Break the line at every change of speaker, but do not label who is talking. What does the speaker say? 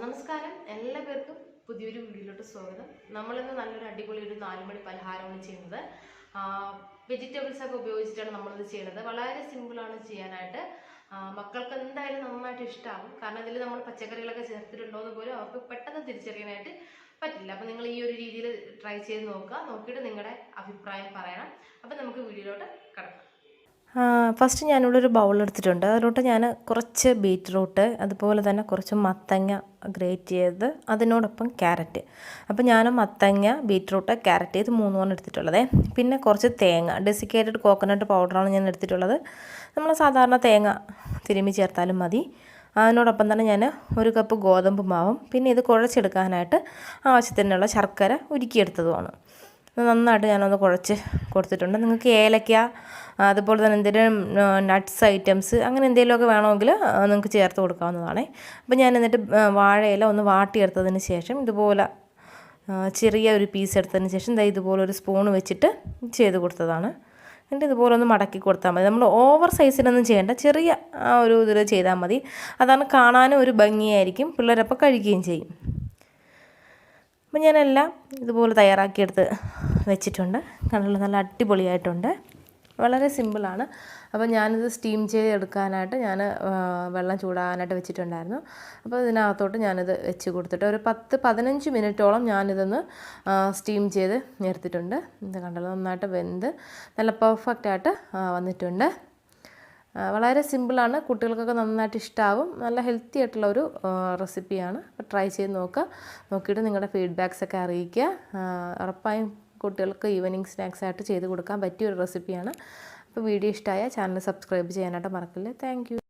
നമസ്കാരം. എല്ലാ പേർക്കും പുതിയൊരു വീഡിയോയിലോട്ട് സ്വാഗതം. നമ്മളിന്ന് നല്ലൊരു അടിപൊളി ഒരു നാലുമണി പലഹാരമാണ് ചെയ്യുന്നത്. വെജിറ്റബിൾസ് ഒക്കെ ഉപയോഗിച്ചിട്ടാണ് നമ്മളിത് ചെയ്യുന്നത്. വളരെ സിമ്പിളാണ് ചെയ്യാനായിട്ട്. മക്കൾക്ക് എന്തായാലും നന്നായിട്ട് ഇഷ്ടമാകും കാരണം ഇതിൽ നമ്മൾ പച്ചക്കറികളൊക്കെ ചേർത്തിട്ടുണ്ടോ എന്ന് പോലും അവർക്ക് പെട്ടെന്ന് തിരിച്ചറിയാനായിട്ട് പറ്റില്ല. അപ്പം നിങ്ങൾ ഈ ഒരു രീതിയിൽ ട്രൈ ചെയ്ത് നോക്കുക. നോക്കിയിട്ട് നിങ്ങളുടെ അഭിപ്രായം പറയണം. അപ്പം നമുക്ക് വീഡിയോയിലോട്ട് കിടക്കാം.
ഫസ്റ്റ് ഞാനിവിടെ ഒരു ബൗൾ എടുത്തിട്ടുണ്ട്. അതിലോട്ട് ഞാൻ കുറച്ച് ബീറ്റ്റൂട്ട് അതുപോലെ തന്നെ കുറച്ച് മത്തങ്ങ ഗ്രേറ്റ് ചെയ്ത് അതിനോടൊപ്പം ക്യാരറ്റ് അപ്പോൾ ഞാൻ മത്തങ്ങ ബീറ്റ്റൂട്ട് ക്യാരറ്റ് ഇത് മൂന്നുമാണ് എടുത്തിട്ടുള്ളത്. പിന്നെ കുറച്ച് തേങ്ങ ഡെസിക്കേറ്റഡ് കോക്കനട്ട് പൗഡറാണ് ഞാൻ എടുത്തിട്ടുള്ളത്. നമ്മൾ സാധാരണ തേങ്ങ തിരുമ്മി ചേർത്താലും മതി. അതിനോടൊപ്പം തന്നെ ഞാൻ ഒരു കപ്പ് ഗോതമ്പ് മാവും. പിന്നെ ഇത് കുഴച്ചെടുക്കാനായിട്ട് ആവശ്യത്തിനുള്ള ശർക്കര ഉരുക്കിയെടുത്തതുമാണ്. നന്നായിട്ട് ഞാനൊന്ന് കുഴച്ച് കൊടുത്തിട്ടുണ്ട്. നിങ്ങൾക്ക് ഏലക്ക അതുപോലെ തന്നെ എന്തെങ്കിലും നട്ട്സ് ഐറ്റംസ് അങ്ങനെ എന്തെങ്കിലുമൊക്കെ വേണമെങ്കിൽ നിങ്ങൾക്ക് ചേർത്ത് കൊടുക്കാവുന്നതാണ്. അപ്പോൾ ഞാൻ എന്നിട്ട് വാഴയില ഒന്ന് വാട്ടിയെടുത്തതിന് ശേഷം ഇതുപോലെ ചെറിയ ഒരു പീസ് എടുത്തതിന് ശേഷം ദാ ഇതുപോലെ ഒരു സ്പൂൺ വെച്ചിട്ട് ചെയ്ത് കൊടുത്തതാണ്. എന്നിട്ട് ഇതുപോലെ ഒന്ന് മടക്കി കൊടുത്താൽ മതി. നമ്മൾ ഓവർ സൈസിലൊന്നും ചെയ്യേണ്ട. ചെറിയ ഒരു ഇതിൽ ചെയ്താൽ മതി. അതാണ് കാണാനും ഒരു ഭംഗിയായിരിക്കും. പിള്ളേരപ്പോൾ കഴിക്കുകയും ചെയ്യും. അപ്പം ഞാനെല്ലാം ഇതുപോലെ തയ്യാറാക്കിയെടുത്ത് വെച്ചിട്ടുണ്ട്. കണ്ടുള്ള നല്ല അടിപൊളിയായിട്ടുണ്ട്. വളരെ സിമ്പിളാണ്. അപ്പോൾ ഞാനിത് സ്റ്റീം ചെയ്ത് എടുക്കാനായിട്ട് ഞാൻ വെള്ളം ചൂടാകാനായിട്ട് വെച്ചിട്ടുണ്ടായിരുന്നു. അപ്പോൾ ഇതിനകത്തോട്ട് ഞാനിത് വെച്ച് കൊടുത്തിട്ട് ഒരു പത്ത് പതിനഞ്ച് മിനിറ്റോളം ഞാനിതൊന്ന് സ്റ്റീം ചെയ്ത് എടുത്തിട്ടുണ്ട് ഇത് കണ്ടല്ലോ നന്നായിട്ട് വെന്ത് നല്ല പെർഫെക്റ്റായിട്ട് വന്നിട്ടുണ്ട്. വളരെ സിമ്പിളാണ്. കുട്ടികൾക്കൊക്കെ നന്നായിട്ട് ഇഷ്ടമാവും നല്ല ഹെൽത്തി ആയിട്ടുള്ള ഒരു റെസിപ്പിയാണ് അപ്പോൾ ട്രൈ ചെയ്ത് നോക്കുക. നോക്കിയിട്ട് നിങ്ങളുടെ ഫീഡ്ബാക്സ് ഒക്കെ അറിയിക്കുക. ഉറപ്പായും കുട്ടികൾക്ക് ഈവനിങ് സ്നാക്സ് ആയിട്ട് ചെയ്ത് കൊടുക്കാൻ പറ്റിയ ഒരു റെസിപ്പിയാണ് അപ്പോൾ വീഡിയോ ഇഷ്ടമായ ചാനൽ സബ്സ്ക്രൈബ് ചെയ്യാനായിട്ട് മറക്കല്ലേ. താങ്ക്